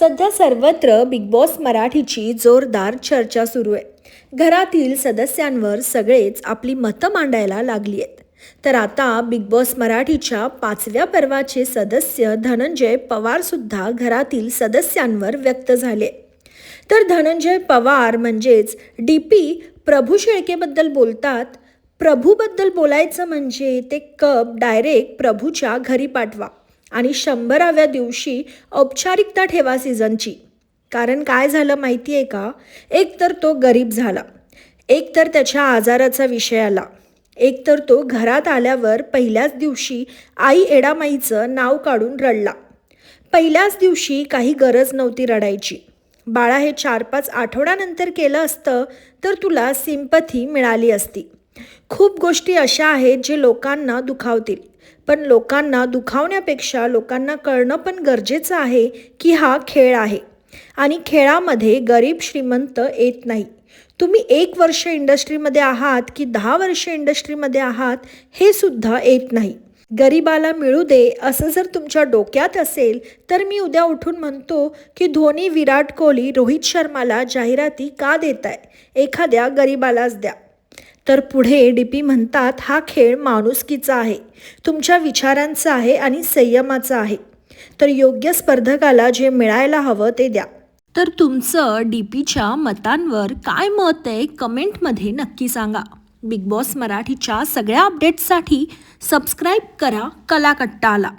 सध्या सर्वत्र big boss मराठीची जोरदार चर्चा सुरू आहे. घरातील सदस्यांवर सगळेच आपली मतं मांडायला लागली आहेत. तर आता बिग बॉस मराठीच्या पाचव्या पर्वाचे सदस्य धनंजय पवारसुद्धा घरातील सदस्यांवर व्यक्त झाले. तर धनंजय पवार म्हणजेच डी पी प्रभू शेळकेबद्दल बोलतात. प्रभूबद्दल बोलायचं म्हणजे ते कप डायरेक्ट प्रभूच्या घरी पाठवा. आणि शंभराव्या दिवशी औपचारिकता ठेवा सीझनची. कारण काय झालं माहिती आहे का? एक तर तो गरीब झाला. एक तर त्याच्या आजाराचा विषय आला. एक तर तो घरात आल्यावर पहिल्याच दिवशी आई एडामाईचं नाव काढून रडला. पहिल्याच दिवशी काही गरज नव्हती रडायची. बाळा हे चार पाच आठवड्यानंतर केलं असतं तर तुला सिंपथी मिळाली असती. खूप गोष्टी अशा आहेत जे लोकांना दुखावतील. पण लोकांना दुखावण्यापेक्षा लोकांना कळणं पण गरजेचं आहे की हा खेळ आहे. आणि खेळामध्ये गरीब श्रीमंत येत नाही. तुम्ही एक वर्ष इंडस्ट्रीमध्ये आहात की दहा वर्ष इंडस्ट्रीमध्ये आहात हे सुद्धा येत नाही. गरिबाला मिळू दे असं जर तुमच्या डोक्यात असेल तर मी उद्या उठून म्हणतो की धोनी विराट कोहली रोहित शर्माला जाहिराती का देत आहे एखाद्या गरिबालाच द्या. तर पुढे डी पी म्हणतात हा खेळ माणुसकीचा आहे. तुमच्या विचारांचा आहे आणि संयमाचा आहे. तर योग्य स्पर्धकाला जे मिळायला हवं ते द्या. तर तुमचं डी पीच्या मतांवर काय मत आहे? कमेंटमध्ये नक्की सांगा. बिग बॉस मराठीच्या सगळ्या अपडेट्ससाठी सबस्क्राईब करा कलाकट्टाला.